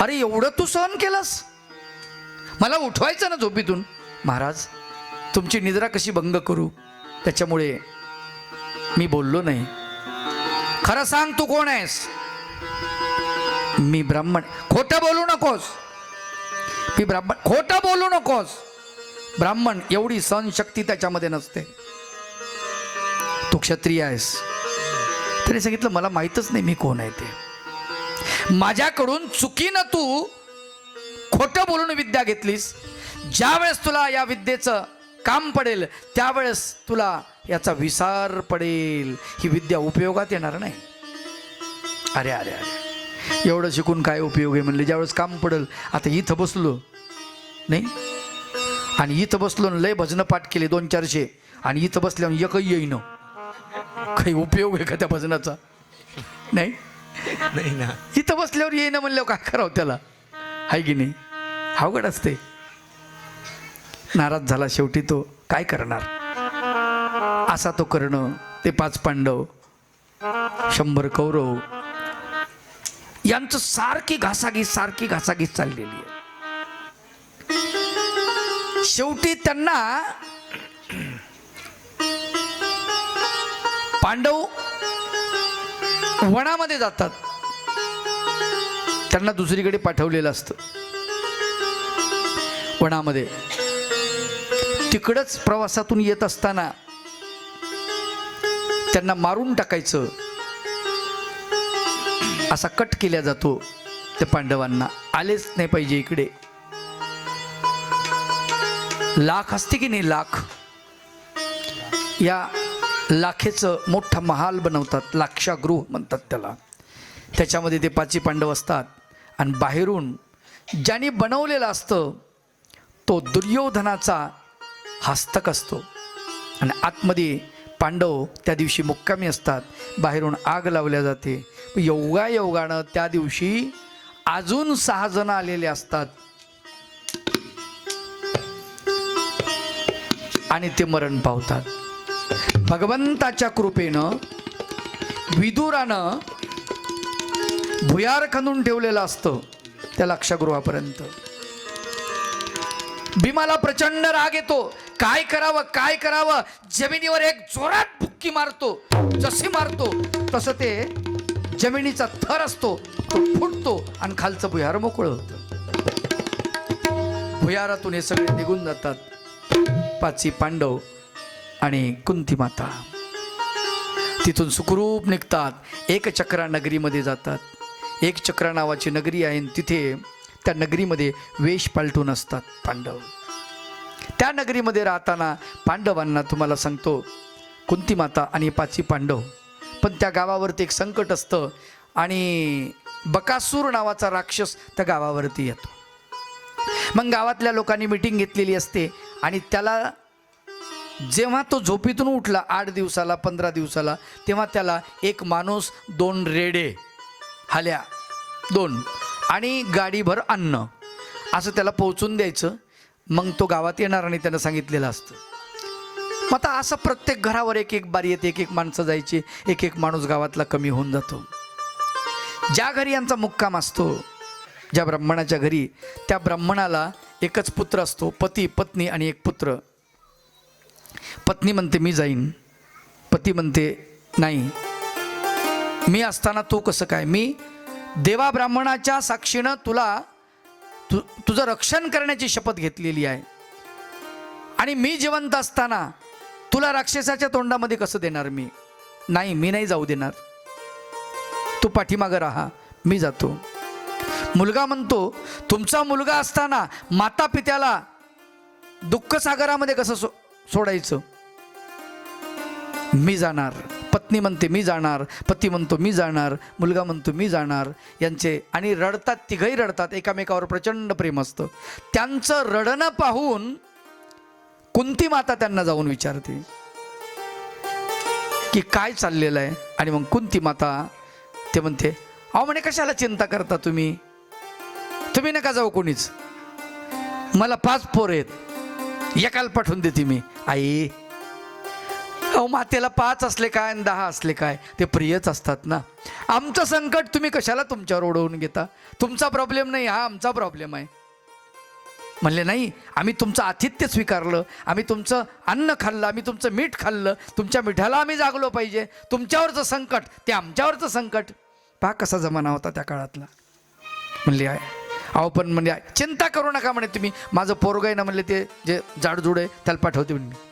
अरे एवढं तू सहन केलंस? मला उठवायचं ना झोपीतून. महाराज तुमची निद्रा कशी भंग करू? त्याच्यामुळे मी बोललो नाही. खरं सांग तू कोण आहेस? मी ब्राह्मण. खोटं बोलू नकोस. मी ब्राह्मण. खोटं बोलू नकोस. ब्राह्मण एवढी सहनशक्ती त्याच्यामध्ये नसते. तू क्षत्रिय आहेस. तरी सांगितलं मला माहीतच नाही मी कोण आहे ते. माझ्याकडून चुकीनं तू खोटं बोलून विद्या घेतलीस. ज्यावेळेस तुला या विद्येचं काम पडेल त्यावेळेस तुला याचा विसार पडेल. ही विद्या उपयोगात येणार नाही. अरे अरे अरे. एवढं शिकून काय उपयोग आहे म्हणले? ज्यावेळेस काम पडेल आता इथं बसलो. नाही? आणि इथं बसलो आणि लय भजनं पाठ केले दोन चारशे. आणि इथं बसल्यावर एकही येईन. काही उपयोग आहे का त्या भजनाचा? नाही? नाही ना. इथं बसल्यावर येईन म्हणल्यावर काय करावं त्याला? आहे की नाही? अवघड असते. नाराज झाला शेवटी तो. काय करणार? असा तो करणं ते पाच पांडव शंभर कौरव यांचं सारखी घासाघीस सारखी घासाघीस चाललेली आहे. शेवटी त्यांना पांडव वनामध्ये जातात. त्यांना दुसरीकडे पाठवलेलं असतं. वनामध्ये. तिकडंच प्रवासातून येत असताना त्यांना मारून टाकायचं. असा कट केला जातो त्या पांडवांना. आलेच नाही पाहिजे इकडे. लाख असते की नाही लाख? या लाखेचं मोठा महाल बनवतात लाक्षागृह म्हणतात त्याला. त्याच्यामध्ये ते पाची पांडव असतात. आणि बाहेरून ज्याने बनवलेलं असतं तो दुर्योधनाचा हस्तक असतो. आणि आतमध्ये पांडव त्या दिवशी मुक्कामी असतात. बाहेरून आग लावल्या जाते. योगा योगानं त्या दिवशी अजून सहा जण आलेले असतात. आणि ते मरण पावतात. भगवंताच्या कृपेनं विदुरानं भुयार खणून ठेवलेलं असतं त्या लक्षगृहापर्यंत. भीमाला प्रचंड राग येतो. काय करावं काय करावं? जमिनीवर एक जोरात भुक्की मारतो. जशी मारतो तसं ते जमिनीचा थर असतो. तो फुटतो आणि खालचं भुयार मोकळं होतं. भुयारातून हे सगळे निघून जातात. पाची पांडव आणि कुंती माता. तिथून सुखरूप निघतात. एक चक्रा नगरीमध्ये जातात. एक चक्रा नावाची नगरी आहे आणि तिथे त्या नगरीमध्ये वेश पालटून असतात पांडव. त्या नगरीमध्ये राहताना पांडवांना तुम्हाला सांगतो कुंती माता आणि पाची पांडव. पण त्या गावावरती एक संकट असतं आणि बकासूर नावाचा राक्षस त्या गावावरती येतो. मग गावातल्या लोकांनी मिटिंग घेतलेली असते आणि त्याला जेव्हा तो झोपीतून उठला आठ दिवसाला पंधरा दिवसाला तेव्हा त्याला एक माणूस दोन रेडे हाल्या दोन आणि गाडीभर अन्न असं त्याला पोहोचून द्यायचं. मग तो गावात येणार आणि त्यानं सांगितलेलं असतं. मग आता असं प्रत्येक घरावर एक एक बारी येते एक एक माणसं जायची एक एक माणूस गावातला कमी होऊन जातो. ज्या घरी यांचा मुक्काम असतो ज्या ब्राह्मणाच्या घरी त्या ब्राह्मणाला एकच पुत्र असतो पती पत्नी आणि एक पुत्र. पत्नी म्हणते मी जाईन. पती म्हणते नाही. मी असताना तू कसं काय? मी देवा ब्राह्मणाच्या साक्षीनं तुला तु तुझं रक्षण करण्याची शपथ घेतलेली आहे. आणि मी जिवंत असताना तुला राक्षसाच्या तोंडामध्ये कसं देणार मी? नाही मी नाही जाऊ देणार. तू पाठीमागं राहा मी जातो. मुलगा म्हणतो तुमचा मुलगा असताना माता पित्याला दुःख सागरामध्ये कसं सो सोडायचं. मी जाणार. पत्नी म्हणते मी जाणार. पती म्हणतो मी जाणार. मुलगा म्हणतो मी जाणार. यांचे आणि रडतात तिघही रडतात. एकामेकावर प्रचंड प्रेम असतं. त्यांचं रडणं पाहून कुंती माता त्यांना जाऊन विचारते की काय चाललेलं आहे? आणि मग कुंती माता ते म्हणते अहो म्हणे कशाला चिंता करता तुम्ही? तुम्ही नका जाऊ कोणीच. मला पाच पोर आहेत. एकाला पाठवून देते मी. आई अहो मातेला पाच असले काय आणि दहा असले काय? ते प्रियच असतात ना. आमचं संकट तुम्ही कशाला तुमच्यावर ओढवून घेता? तुमचा प्रॉब्लेम नाही हा आमचा प्रॉब्लेम आहे. म्हणले नाही आम्ही तुमचं आतिथ्य स्वीकारलं आम्ही तुमचं अन्न खाल्लं आम्ही तुमचं मीठ खाल्लं तुमच्या मिठाला आम्ही जागलो पाहिजे. तुमच्यावरचं संकट ते आमच्यावरचं संकट. पहा कसा जमाना होता त्या काळातला. म्हणले आहे अहो पण म्हणजे चिंता करू नका म्हणे तुम्ही. माझं पोरग आहे ना म्हणले ते जे जाडजूड आहे त्याला पाठवते म्हणे मी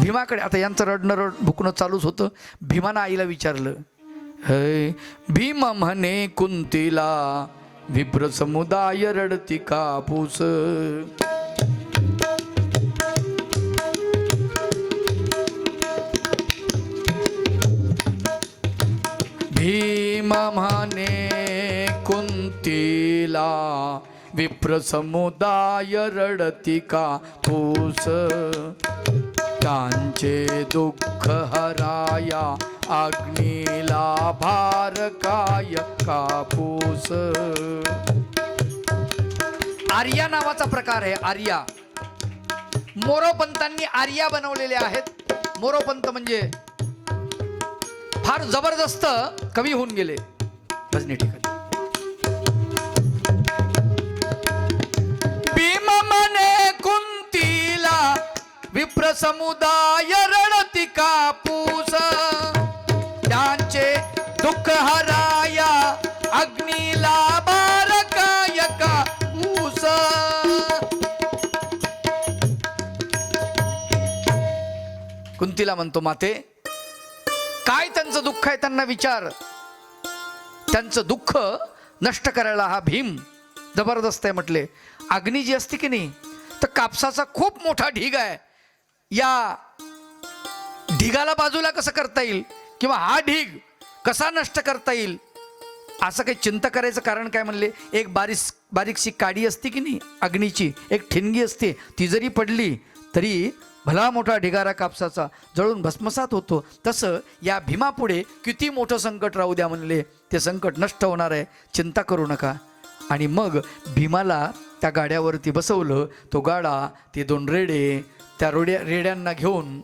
भीमाकडे आता यांचं रडणं रड भुकणं चालूच होतं. भीमानं आईला विचारलं हे भीम म्हणे कुंतीला विप्र समुदाय रडती कापूस. भीम म्हणे कुंतीला विप्र समुदाय रडती कापूस त्यांचे दुःख हराया अग्नीला भार काय कापूस. आर्या नावाचा प्रकार आहे आर्या. मोरोपंतांनी आर्या बनवलेले आहेत. मोरोपंत म्हणजे फार जबरदस्त कवी होऊन गेले. भजनी ठिकाणी समुदाय रणती कापूस. त्यांचे दुःख हराया अग्नीला बारकाय ऊस. कुंतीला म्हणतो माते काय त्यांचं दुःख आहे त्यांना विचार. त्यांचं दुःख नष्ट करायला हा भीम जबरदस्त आहे म्हटले. अग्नी जी असते की नाही तर कापसाचा खूप मोठा ढीग आहे. या ढिगाला बाजूला कसं करता येईल? किंवा हा ढीग कसा नष्ट करता येईल? असं काही चिंता करायचं कारण काय म्हणले? एक बारीस बारीकशी काडी असते की नाही अग्नीची एक ठिणगी असते ती जरी पडली तरी भला मोठा ढिगारा कापसाचा जळून भस्मसात होतो. तसं या भीमापुढे किती मोठं संकट राहू द्या म्हणले ते संकट नष्ट होणार आहे. चिंता करू नका. आणि मग भीमाला त्या गाड्यावरती बसवलं तो गाडा ते दोन रेडे त्या रोड्या रेड्यांना घेऊन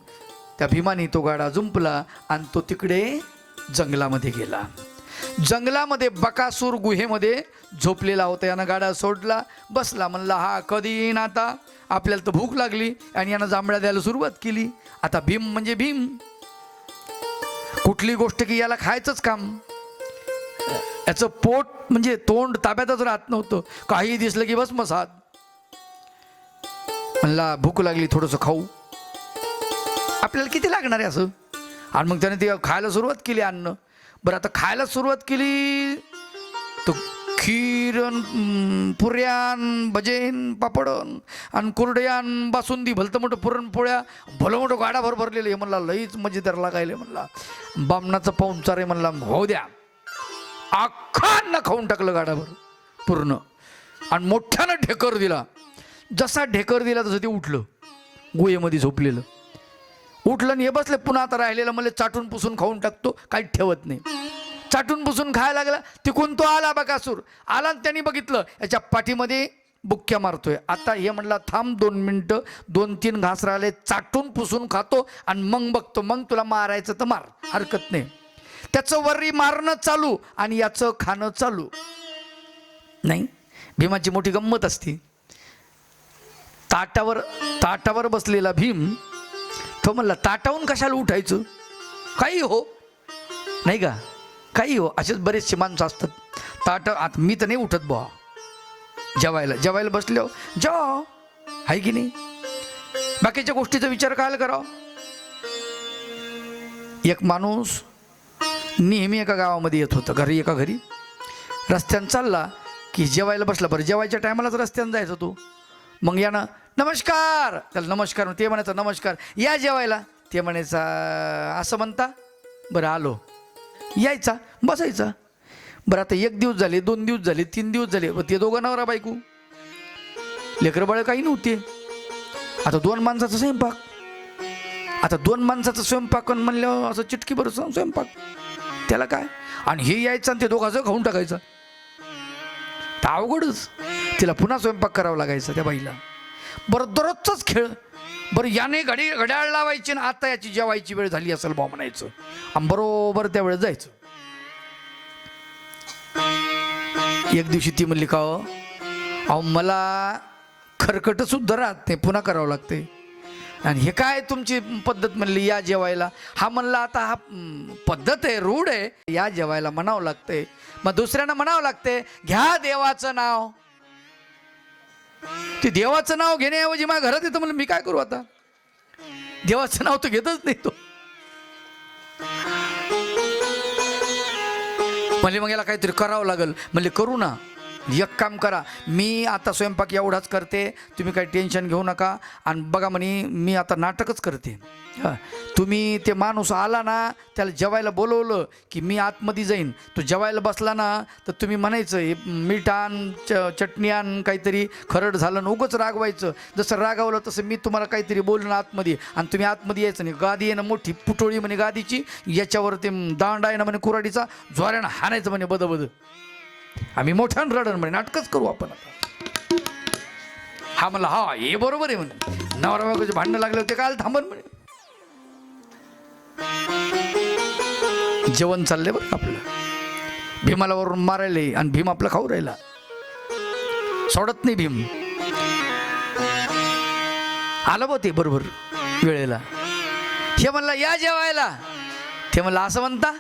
त्या भीमाने तो गाडा जुंपला आणि तो तिकडे जंगलामध्ये गेला. जंगलामध्ये बकासूर गुहेमध्ये झोपलेला होता. यानं गाडा सोडला बसला म्हणला हा कधी येईन आता? आपल्याला तर भूक लागली. आणि यानं जांभळ्या द्यायला सुरुवात केली. आता भीम म्हणजे भीम. कुठली गोष्ट की याला खायचंच काम. याचं पोट म्हणजे तोंड ताब्यातच राहत नव्हतं. काही दिसलं की बस मसात म्हणला भूक लागली थोडंसं खाऊ. आपल्याला किती लागणार आहे असं? आणि मग त्याने ते खायला सुरुवात केली अन्न. बरं आता खायला सुरुवात केली तर खीरन पुऱ्यान भजेन पापडन आणि कुरड्यान बासुंदी भलतं मोठं पुरणपोळ्या भलं मोठं गाडाभर भरलेलं आहे. म्हणला लईच मजेदार लागायले म्हणला बामणाचं पाहुणचार आहे. म्हणला हो द्या. अख्खा अन्न खाऊन टाकलं गाडाभर पूर्ण. आणि मोठ्यानं ढेकर दिला. जसा ढेकर दिला तसं ते उठलं. गुहेमध्ये झोपलेलं. उठलं आणि हे बसले पुन्हा आता राहिलेलं मला चाटून पुसून खाऊन टाकतो काही ठेवत नाही. चाटून पुसून खायला लागला तिकून तो आला बकासूर. आला आणि त्यांनी बघितलं याच्या पाठीमध्ये बुक्क्या मारतोय. आता हे म्हणला थांब दोन मिनटं दोन तीन घास राहिले चाटून पुसून खातो आणि मग बघतो मग तुला मारायचं तर मार. हरकत नाही. त्याचं वरी मारणं चालू आणि याचं खाणं चालू. नाही भीमाची मोठी गंमत असती. ताटावर ताटावर बसलेला भीम तो म्हणला ताटावून कशाला उठायचं? काही हो. नाही का? काही हो. असेच बरेचसे माणसं असतात. ताट आता मी तर नाही उठत बुवा. जेवायला. जेवायला बसले हो जेवा आहे की नाही? बाकीच्या गोष्टीचा विचार काय करावा? एक माणूस नेहमी एका गावामध्ये येत होता घरी एका घरी. रस्त्यानं चालला की जेवायला बसला. बरं जेवायच्या टायमालाच रस्त्यानं जायचं तो. मग यानं नमस्कार. त्याला नमस्कार ते म्हणायचं नमस्कार. या जेवायला. ते म्हणायचा असं म्हणता? बरं आलो. यायचा बसायचा. बरं आता एक दिवस झाले दोन दिवस झाले तीन दिवस झाले. ते दोघं नवरा बायको. लेकरं काही नव्हते. आता दोन माणसाचा स्वयंपाक. आता दोन माणसाचा स्वयंपाक अन म्हणलं असं चिटकी बरं स्वयंपाक. त्याला काय? आणि हे यायचं आणि ते दोघांचं खाऊन टाकायचं. तर अवघडच. तिला पुन्हा स्वयंपाक करावा लागायचा त्या बाईला. बरं दररोजचाच खेळ. बरं याने घडी घड्याळ लावायची ना आता याची जेवायची वेळ झाली असेल बा म्हणायचं. आणि बरोबर त्या वेळेस जायचं. एक दिवशी ती म्हणली का हो? अहो मला खरकट सुद्धा राहत नाही पुन्हा करावं लागते आणि हे काय तुमची पद्धत म्हणली या जेवायला? हा म्हणला आता हा पद्धत आहे रूढ आहे. या जेवायला म्हणावं लागते मग दुसऱ्यांना म्हणावं लागते घ्या देवाचं नाव. ते देवाचं नाव घेण्याऐवजी माझ्या घरात येतं म्हणलं मी काय करू आता? देवाचं नाव तर घेतच नाही तो. म्हणजे मग याला काहीतरी करावं लागेल. म्हणजे करू ना. एक काम करा मी आता स्वयंपाक एवढाच करते तुम्ही काही टेन्शन घेऊ नका. आणि बघा म्हणे मी आता नाटकच करते. तुम्ही ते माणूस आला ना त्याला जेवायला बोलवलं की मी आतमध्ये जाईन. तो जेवायला बसला ना तर तुम्ही म्हणायचं हे मीठ आण च चटणी आण काहीतरी खरड झालं ना उगंच रागवायचं. जसं रागावलं तसं मी तुम्हाला काहीतरी बोलणं आतमध्ये. आणि तुम्ही आतमध्ये यायचं नाही. गादी आहे ना मोठी पुटोळी म्हणे गादीची याच्यावर ते दांड आहे ना म्हणे कुराडीचा ज्वाऱ्यानं हाणायचं म्हणे बदबद. आम्ही मोठ्यानं रडण म्हणे नाटकच करू आपण आता. हा म्हणला हा हे बरोबर आहे म्हणे नवरा बायकोचे भांडणं लागले होते काल थांबन म्हणे. जेवण चाललंय बरं आपलं. भीमाला वरून मारायले आणि भीम आपला खाऊ राहिला. सोडत नाही भीम. आलं बघ ते बरोबर वेळेला. हे म्हणला या जेवायला. ते म्हणलं असं म्हणता?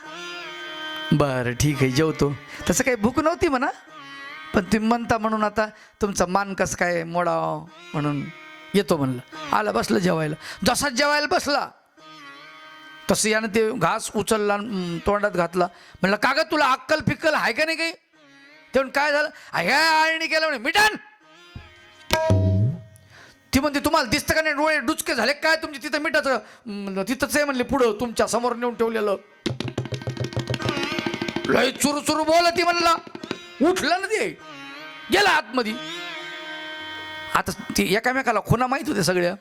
बरं ठीक आहे जेवतो. तसं काही भूक नव्हती म्हणा. पण तुम्ही म्हणता म्हणून आता तुमचा मान कसं काय मोडाव म्हणून येतो म्हणलं. आला बसलं जेवायला. जसाच जेवायला बसला तसं यानं ते घास उचलला तोंडात घातला. म्हणलं का ग तुला अक्कल फिक्कल आहे का नाही काही? ते म्हणून काय झालं? ह्या आळणी केलं म्हणे मिटन. ती म्हणते तुम्हाला दिसतं का नाही? डोळे डुचके झाले? काय तुमचे तिथं मिठाचं तिथंच आहे म्हणले पुढं तुमच्यासमोर नेऊन ठेवलेलं. लय चुरू चुरू बोल ती म्हणला. उठलं ना ते. गेला आतमध्ये. आता ती एकामेकाला खुना माहीत होते सगळ्या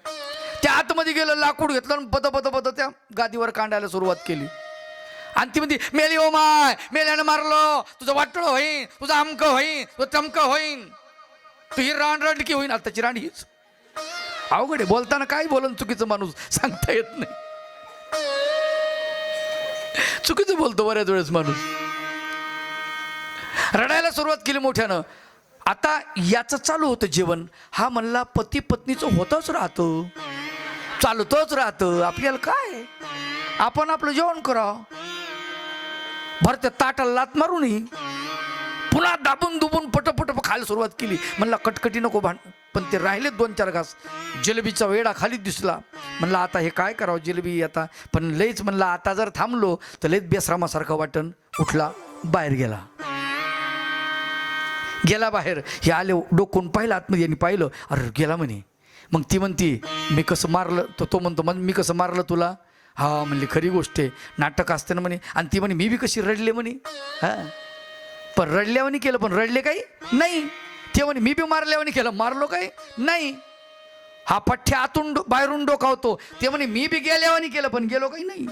त्या आतमध्ये गेलं लाकूड घेतलं आणि पद पद पद त्या गादीवर कांडायला सुरुवात केली. आणि ती म्हणते मेली ओ माय मेल्यानं मारलो. तुझं वाटळ होईन तुझं अमकं होईन तुझं चमकं होईन. तू ही रान होईन आता त्याची राणी हीच. अवघड आहे बोलताना काय बोलन चुकीचं माणूस? सांगता येत नाही. चुकीचं बोलतो बऱ्याच वेळेस माणूस. रडायला सुरुवात केली मोठ्यानं. आता याचं चालू होतं जेवण. हा म्हणला पती पत्नीचं होतच राहतं. चालतच राहतं. आपल्याला काय? आपण आपलं जेवण करावं. भर त्या ताटाला लात मारूनही पुन्हा दाबून दुबून पटपट खायला सुरुवात केली. म्हणला कटकटी नको भांड. पण ते राहिले दोन चार घास. जिलेबीचा वेडा खाली दिसला. म्हणला आता हे काय करावं जिलेबी आता? पण लईच म्हणला आता जर थांबलो तर लईच बेसरामासारखं वाटण. उठला बाहेर गेला. गेला बाहेर. हे आले डोकून पाहिलं आतमध्ये यांनी पाहिलं. अरे गेला म्हणे. मग ती म्हणती मी कसं मारलं? तो तो म्हणतो मग मी कसं मारलं तुला? हा म्हणली खरी गोष्ट आहे. नाटक असते ना म्हणे आणि ती म्हणे मी बी कशी रडले म्हणे? हा. पण रडल्यावानी केलं पण रडले काही? नाही. ते म्हणे मी बी मारल्यावानी केलं मारलो काही? नाही. हा पठ्ठ्या आतून डो- बाहेरून डोकावतो. ते म्हणे मी बी गेल्यावानी केलं पण गेलो काही नाही.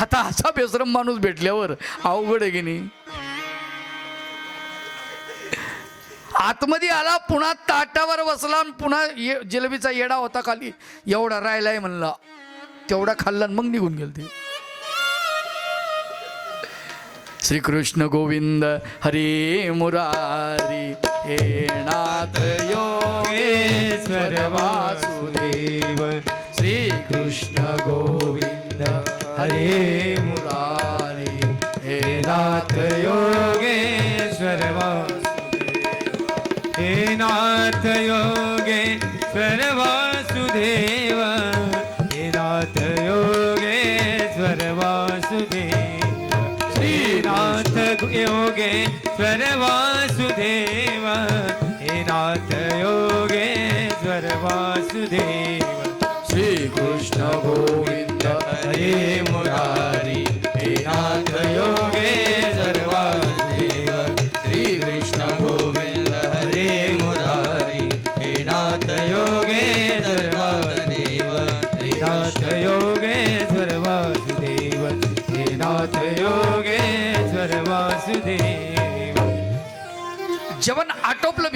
आता असा बेसरम माणूस भेटल्यावर अवघड आहे की नाही? आतमध्ये आला पुन्हा ताटावर बसला आणि पुन्हा ये- जिलेबीचा येडा होता खाली. एवढा राहिलाय म्हणला. तेवढा खाल्ला आणि मग निघून गेल ते. श्रीकृष्ण गोविंद हरे मुरारी हे नाथ योगेश्वर वासुदेव श्रीकृष्ण गोविंद हरे मुरारी हे नाथ योगेश्वर हे नाथ योगेश्वर वासुदेव हे नाथ योगेश्वर वासुदेव श्रीनाथ योगेश्वर वासुदेव हे नाथ योगेश्वर वासुदेव श्रीकृष्ण गोविंद हरे मुरारी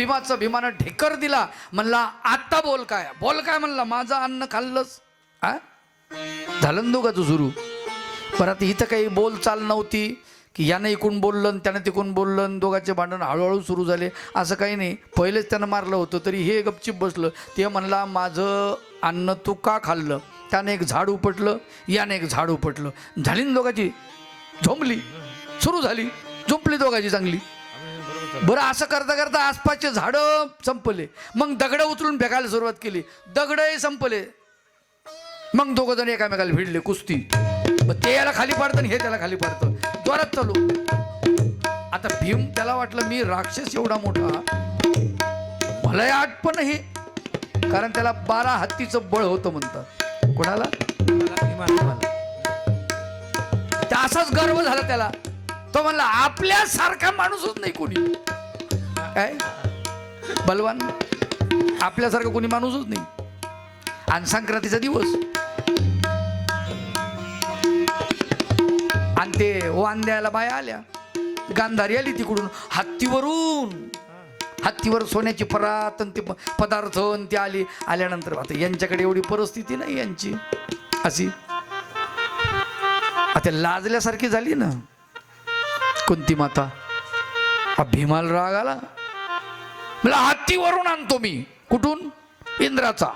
भीमाचं भीमानं ढेकर दिला म्हणला आत्ता बोल काय? बोल काय म्हणला? माझं अन्न खाल्लंच हा झालं ना दोघाचं सुरू. परत इथं काही बोल चाल नव्हती की यानं इकून बोललं आणि त्यानं तिकून बोललं दोघांचे भांडण हळूहळू सुरू झाले. असं काही नाही. पहिलेच त्यानं मारलं होतं तरी हे गपचिप बसलं. ते म्हणला माझं अन्न तू का खाल्लं? त्यानं एक झाड उपटलं यानं एक झाड उपटलं. झाली ना दोघाची? झोंबली. सुरू झाली. झोंपली दोघाची चांगली. बरं असं करता करता आसपासचे झाडं संपले. मग दगडं उचलून फेकायला सुरुवात केली. दगडही संपले. मग दोघं जण एकामेकाला भिडले कुस्ती. ते याला खाली पाडतं आणि हे त्याला खाली पाडतं. जोरात चालू. आता भीम त्याला वाटलं मी राक्षस एवढा मोठा. मला आठ पण हे कारण त्याला बारा हत्तीचं बळ होतं म्हणतात. कोणाला? त्या असाच गर्व झाला त्याला. तो म्हणला आपल्यासारखा माणूसच नाही कोणी. काय? बलवान? आपल्यासारखा कोणी माणूसच नाही. आणि संक्रांतीचा दिवस. आणि ते वांद्याला बाया आल्या. गांधारी आली तिकडून हत्तीवरून. हत्तीवर सोन्याची परात आणि ते प- पदार्थ आणि ते आली. आल्यानंतर आता यांच्याकडे एवढी परिस्थिती नाही यांची. अशी. आता लाजल्यासारखी झाली ना. कोणती माता. हा भीमाला राग आला. मला हत्तीवरून आणतो मी. कुठून? इंद्राचा.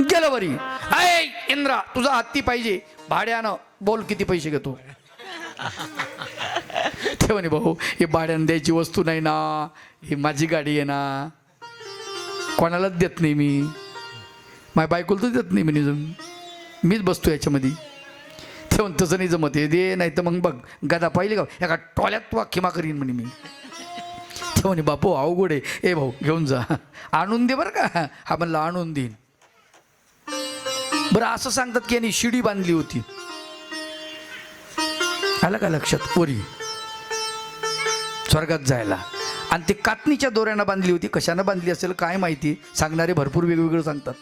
गेलं वरी. इंद्रा तुझा हत्ती पाहिजे. भाड्यानं बोल किती पैसे घेतो. ते म्हणे भाऊ हे भाड्यानं द्यायची वस्तू नाही ना. ही माझी गाडी आहे ना. कोणालाच देत नाही मी. माझ्या बायकोला तर देत नाही म्हणे मीच बसतो याच्यामध्ये. ते तसं नाही जमत हे दे नाही तर मग बघ गदा पाहिली का? एका टॉल्यात तू किमा करीन म्हणे मी. ते म्हणे बापू अवघड आहे. ए भाऊ घेऊन जा. आणून दे बरं का. हा म्हणला आणून देईन. बरं असं सांगतात की यांनी शिडी बांधली होती. आलं का लक्षात? पोरी. स्वर्गात जायला. आणि ते कातणीच्या दोऱ्यानं बांधली होती. कशानं बांधली असेल काय माहिती? सांगणारे भरपूर वेगवेगळं सांगतात.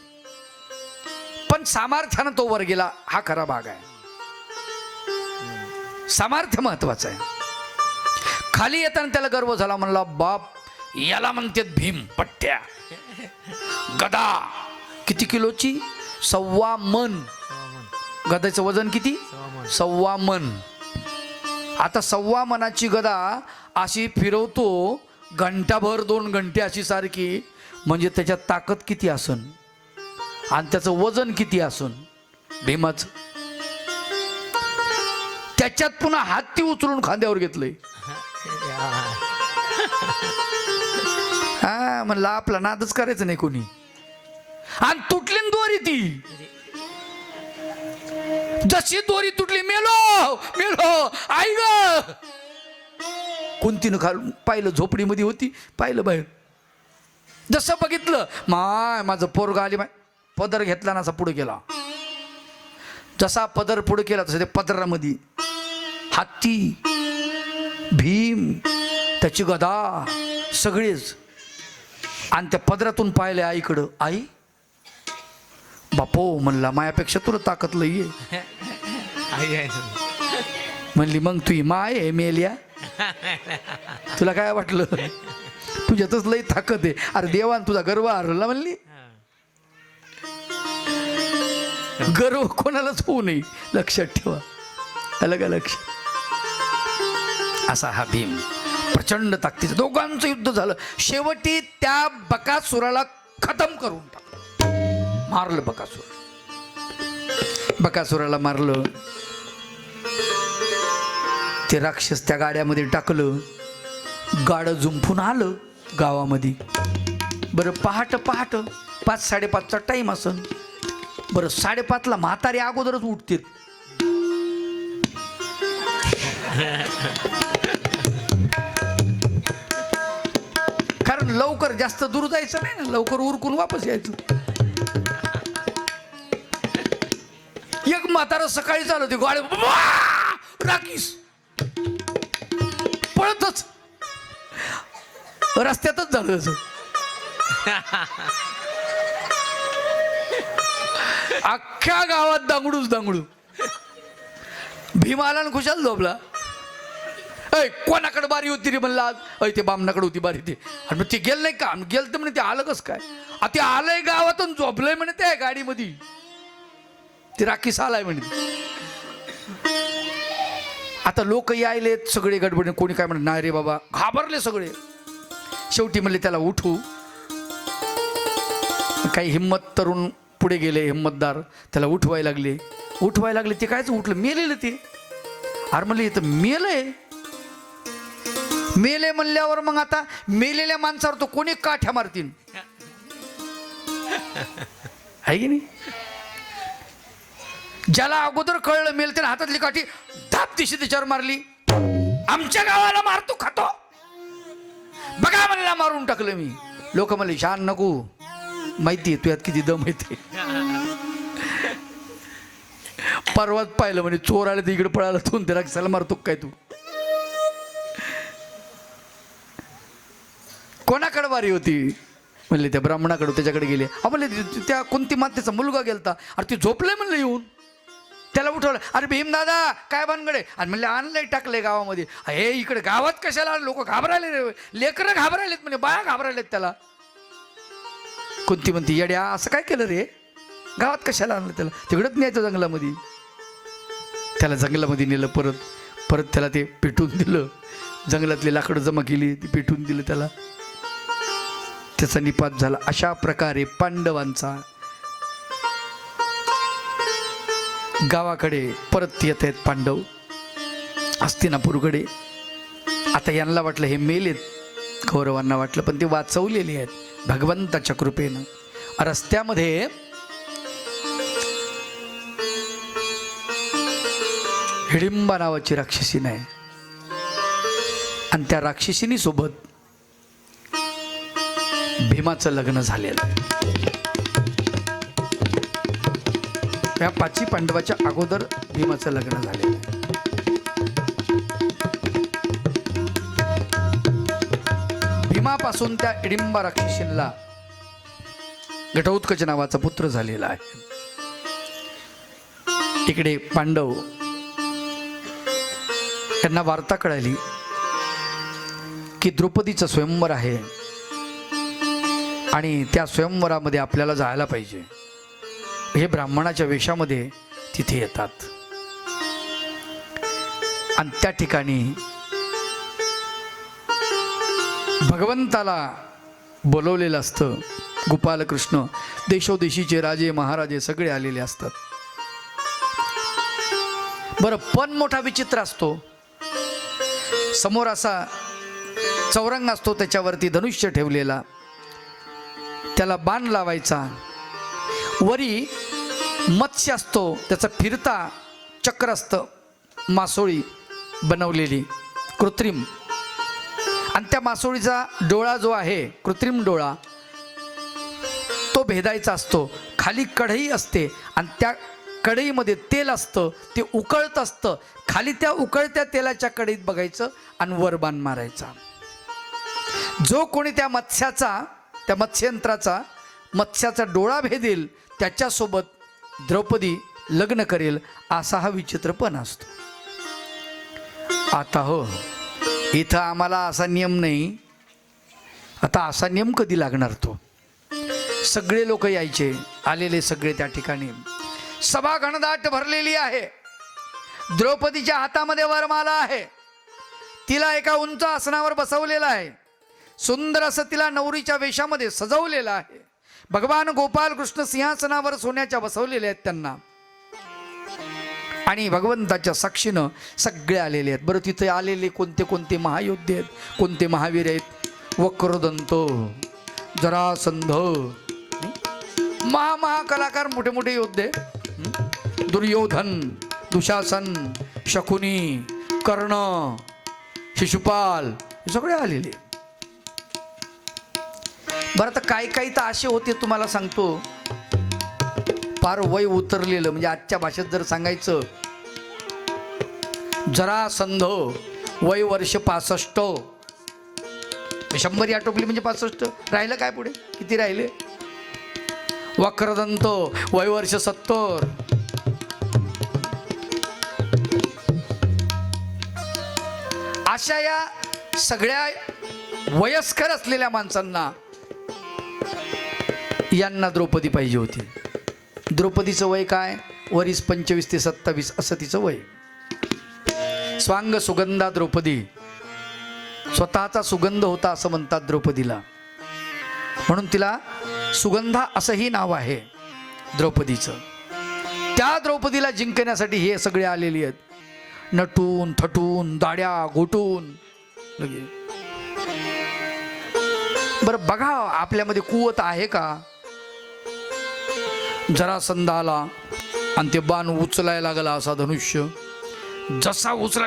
पण सामर्थ्यानं तो वर गेला. हा खरा भाग आहे. सामर्थ्य महत्वाचं आहे. खाली येताना त्याला गर्व झाला म्हणला बाप याला म्हणतात भीम पट्ट्या. गदा. किती किलोची? सव्वा मन. गदाचं वजन किती? सव्वा मन. आता सव्वा मनाची गदा अशी फिरवतो घंटाभर दोन घंटे अशी सारखी. म्हणजे त्याच्यात ताकद किती असन? आणि त्याचं वजन किती असून? भीमाचं. त्याच्यात पुन्हा हाती उचलून खांद्यावर घेतलंय. हा म्हणला आपला नादच करायचं नाही कोणी. आणि तुटली दोरी ती. जशी दोरी तुटली मेलो मेलो आई ग. कोणतीनं खाल पाहिलं झोपडीमध्ये होती पाहिलं बाहेर. जसं बघितलं माय माझं पोरगा आली माय पदर घेतला ना असा पुढे गेला. जसा पदर पुढे केला तसं ते पदरामध्ये. हत्ती भीम त्याची गदा सगळेच. आणि त्या पदरातून पाहिले आईकडं आई बापो म्हणला मायापेक्षा तुला ताकद लई आहे. म्हणली मग तुही माय आहे मेल्या. तुला काय वाटलं? तुझ्यातच लई ताकद आहे. अरे देवान तुझा गर्व हरला म्हणली. गर्व कोणालाच होऊ नये. लक्षात ठेवा. आलं का लक्ष? असा हा भीम. प्रचंड ताकदीचं. दोघांचं युद्ध झालं. शेवटी त्या बकासुराला खतम करून टाकलं. मारलं बकासूर बकासुराला मारलं. ते राक्षस त्या गाड्यामध्ये टाकलं. गाडं जुंपून आलं गावामध्ये. बरं पहाट पहाट. पाच साडेपाचचा टाईम असन बरं साडेपाचला म्हातारी अगोदरच उठतील. लवकर जास्त दूर जायचं नाही ना लवकर उरकून वापस यायचं. एक म्हातारा सकाळी चालू होती गाडी राखीस. पळतच. रस्त्यातच झालं असं. अख्ख्या गावात दांगडूच दांगडू. भीमाला खुशाल झोपला. कोणाकडे बारी होती रे म्हणला अय ते बामणाकडे होती बारी ते. आणि मग ते गेलं नाही का? गेलं तर म्हणे ते आलं कस काय ते आलंय गावातून झोपलंय म्हणे त्या गाडीमध्ये. ते राखीस आलाय म्हणे. आता लोक यायलेत सगळे गडबडीने कोणी काय म्हणत नाही रे बाबा घाबरले सगळे. शेवटी म्हणले त्याला उठू. काही हिंमत तरुण पुढे गेले हिंमतदार. त्याला उठवायला लागले. उठवायला लागले ते कायच उठलं? मेलेलं ते. अरे म्हणले इथं मेलंय. मेले म्हणल्यावर मग आता मेलेल्या माणसावर तो कोणी काठ्या मारतील? आहे की नाही? ज्याला अगोदर कळलं मेल त्याने हातातली काठी धाप दिशी त्याच्यावर मारली. आमच्या गावाला मारतो खातो. बघा म्हणला मारून टाकलं मी. लोक म्हणले शान नको. माहिती आहे तुझ्यात किती दम येते परवाच पाहिलं म्हणे चोर आले तर इकडे पळाला तू त्याला सला मारतो काय तू? कोणाकडे वारी होती? म्हणले त्या ब्राह्मणाकडे त्याच्याकडे गेले. म्हणले त्या कोणती मातेचा मुलगा गेलता? अरे ते झोपले म्हणलं येऊन. त्याला उठवलं. अरे भीम दादा काय भानगडे? आणि म्हणले आणलंय टाकलंय गावामध्ये. हे इकडे गावात कशाला लोक घाबरायले रे. लेकरं घाबरायलेत म्हणजे बाया घाबरायलेत त्याला. कोणती म्हणते येड्या असं काय केलं रे? गावात कशाला आणलं त्याला? तिकडंच न्यायचं जंगलामध्ये. त्याला जंगलामध्ये नेलं परत. परत त्याला ते पेटून दिलं. जंगलातली लाकडं जमा केली ती पेटून दिलं त्याला. त्याचा निपात झाला. अशा प्रकारे पांडवांचा गावाकडे परत येत आहेत पांडव. हस्तिनापूरकडे. आता यांना वाटलं हे मेलेत कौरवांना वाटलं पण ते वाचवलेले आहेत भगवंताच्या कृपेनं. रस्त्यामध्ये हिडिंबा नावाची राक्षसी नाही आणि त्या राक्षसीनी सोबत भीमाचं लग्न झालेलं आहे. या पाची पांडवाच्या अगोदर भीमाचं लग्न झालेलं आहे. भीमापासून त्या इडिंबा राक्षसीला घटोत्कच नावाचा पुत्र झालेला आहे इकडे पांडव यांना वार्ता कळाली की द्रौपदीचं स्वयंवर आहे आणि त्या स्वयंवरामध्ये आपल्याला जायला पाहिजे. हे ब्राह्मणाच्या वेशामध्ये तिथे येतात. आणि त्या ठिकाणी भगवंताला बोलवलेलं असतं. गोपालकृष्ण देशोदेशीचे राजे महाराजे सगळे आलेले असतात. बरं पण मोठा विचित्र असतो. समोर असा चौरंग असतो त्याच्यावरती धनुष्य ठेवलेला. त्याला बाण लावायचा. वरी मत्स्य असतो त्याचा फिरता चक्र असतं मासोळी बनवलेली कृत्रिम. आणि त्या मासोळीचा डोळा जो आहे कृत्रिम डोळा तो भेदायचा असतो. खाली कढई असते आणि त्या कढईमध्ये तेल असतं ते उकळत असतं. खाली त्या उकळत्या तेलाच्या कढईत बघायचं आणि वर बाण मारायचा. जो कोणी त्या मत्स्याचा त्या मत्स्ययंत्राचा मत्स्याचा डोळा भेदेल त्याच्यासोबत द्रौपदी लग्न करेल असा हा विचित्रपण असतो. आता हो इथं आम्हाला असा नियम नाही. आता असा नियम कधी लागणार तो? सगळे लोक यायचे आलेले सगळे त्या ठिकाणी. सभा घनदाट भरलेली आहे. द्रौपदीच्या हातामध्ये वरमाला आहे. तिला एका उंच आसनावर बसवलेला आहे. सुंदर असं तिला नवरीच्या वेशामध्ये सजवलेलं आहे. भगवान गोपाल कृष्ण सिंहासनावर सोन्याच्या बसवलेले आहेत त्यांना. आणि भगवंताच्या साक्षीनं सगळे आलेले आहेत. बरं तिथे आलेले कोणते कोणते महायोद्धे आहेत? कोणते महावीर आहेत? वक्रदंत जरासंध महा कलाकार मोठे मोठे योद्धे दुर्योधन दुशासन शकुनी कर्ण शिशुपाल हे सगळे आलेले बरं तर काही काही तर असे होते तुम्हाला सांगतो. फार वय उतरलेलं म्हणजे आजच्या भाषेत जर सांगायचं जरा संध वय वर्ष पासष्ट. शंभर आटोपली म्हणजे पासष्ट. राहिलं काय पुढे? किती राहिले? वक्रदंत वय वर्ष सत्तर. अशा या सगळ्या वयस्कर असलेल्या माणसांना यांना द्रौपदी पाहिजे होती. द्रौपदीचं वय काय? वरीस पंचवीस ते सत्तावीस असं तिचं वय. स्वांग सुगंधा द्रौपदी. स्वतःचा सुगंध होता असं म्हणतात द्रौपदीला. म्हणून तिला सुगंधा असंही नाव आहे द्रौपदीचं. त्या द्रौपदीला जिंकण्यासाठी हे सगळे आलेले आहेत. नटून थटून दाड्या गोटून. लगे बरं बघा आपल्यामध्ये कुवत आहे का? जरासंध आला आणि ते बाण उचलायला लागला असा धनुष्य. जसा उचला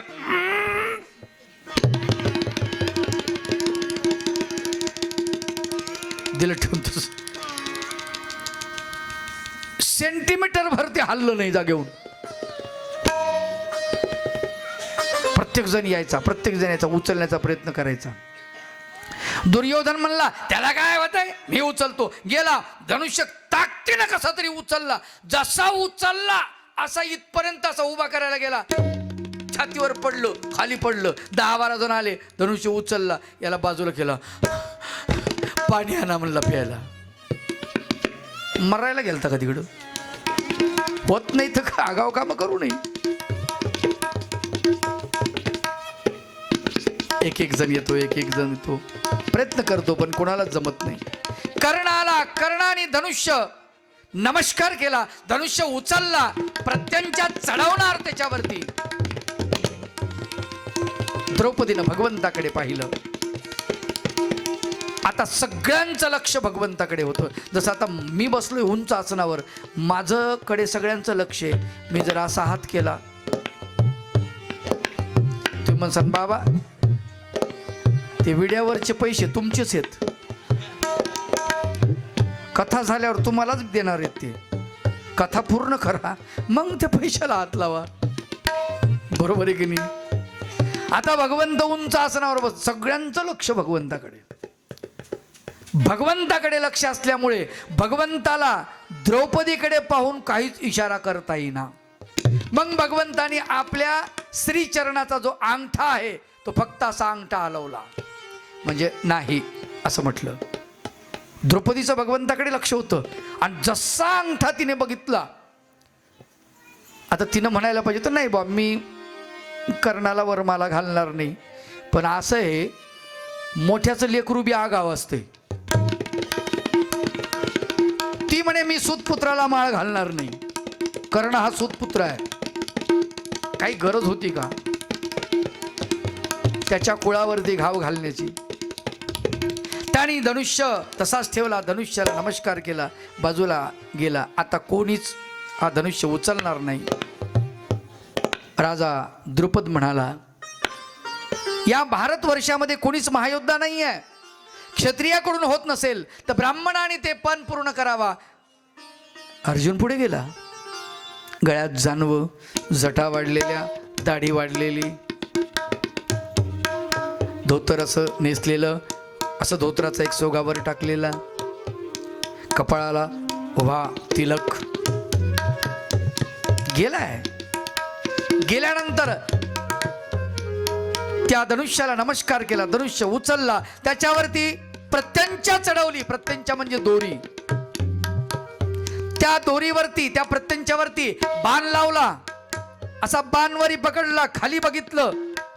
दिलं ठेवून तस. सेंटीमीटर भर ते हल्लं नाही जागेवर प्रत्येक जण यायचा प्रत्येक जण यायचा उचलण्याचा प्रयत्न करायचा. दुर्योधन म्हणला त्याला काय होतंय? आहे मी उचलतो. गेला धनुष्य ताकदीनं कसा तरी उचलला जसा उचलला असा इथपर्यंत असा उभा करायला गेला. छातीवर पडलं खाली पडलं दहा बारा जण आले धनुष्य उचलला याला बाजूला केला. पाणी आणा म्हणला प्यायला. मरायला गेलता का तिकडं? होत नाही तर का आगाव कामं करू नये? एक एक जण येतो एक एक जण येतो. प्रयत्न करतो पण कोणालाच जमत नाही. कर्ण आला कर्णाने धनुष्य नमस्कार केला. धनुष्य उचलला. प्रत्यंच्या चढवणार त्याच्यावरती. द्रौपदीनं भगवंताकडे पाहिलं. आता सगळ्यांचं लक्ष भगवंताकडे होतं. जसं आता मी बसलोय उंच आसनावर. माझं कडे सगळ्यांचं लक्ष आहे. मी जर असा हात केला. तुम्ही म्हणसान बाबा ते विड्यावरचे पैसे तुमचेच आहेत. कथा झाल्यावर तुम्हालाच देणार आहेत ते. कथा पूर्ण करा. मग त्या पैशाला हात लावा. बरोबर आहे की नाही? आता भगवंत उंच आसनावर बस. सगळ्यांचं लक्ष भगवंताकडे. भगवंताकडे लक्ष असल्यामुळे भगवंताला द्रौपदीकडे पाहून काहीच इशारा करता येईना. मग भगवंताने आपल्या श्रीचरणाचा जो अंगठा आहे तो फक्त असा अंगठा हलवला. म्हणजे नाही असं म्हटलं. द्रौपदीचं भगवंताकडे लक्ष होतं. आणि जसा अंगठा तिने बघितला आता तिनं म्हणायला पाहिजे तर नाही बा मी कर्णाला वर्माला घालणार नाही. पण असं आहे मोठ्याचं लेकरू बी आगाव असते. ती म्हणे मी सुतपुत्राला माळ घालणार नाही. कर्ण हा सुतपुत्र आहे. काही गरज होती का? त्याच्या कुळावरती घाव घालण्याची. त्याने धनुष्य तसाच ठेवला धनुष्याला नमस्कार केला बाजूला गेला. आता कोणीच हा धनुष्य उचलणार नाही. राजा द्रुपद म्हणाला या भारतवर्षामध्ये कोणीच महायोद्धा नाही आहे क्षत्रियाकडून होत नसेल तर ब्राह्मणाने ते पण पूर्ण करावा. अर्जुन पुढे गेला. गळ्यात जानवं जटा वाढलेल्या दाढी वाढलेली. धोतर असं नेसलेलं असं धोत्राचा एक सोगावर टाकलेला. कपाळाला उभा तिलक. गेलाय. गेल्यानंतर त्या धनुष्याला नमस्कार केला. धनुष्य उचलला. त्याच्यावरती प्रत्यंच्या चढवली. प्रत्यंच्या म्हणजे दोरी. त्या दोरीवरती त्या प्रत्यंच्यावरती बाण लावला. असा बाणवरी पकडला. खाली बघितलं.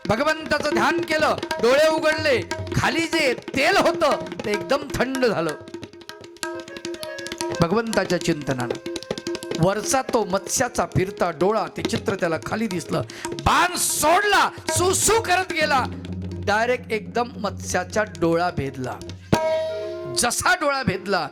भगवंताचं ध्यान केलं. डोळे उघडले. खाली जे तेल होतं ते एकदम थंड झालं. भगवंताच्या चिंतनानं. वरचा तो मत्स्याचा फिरता डोळा ते चित्र त्याला खाली दिसलं. बाण सोडला सुसू करत गेला. डायरेक्ट एकदम मत्स्याचा डोळा भेदला. जसा डोळा भेदला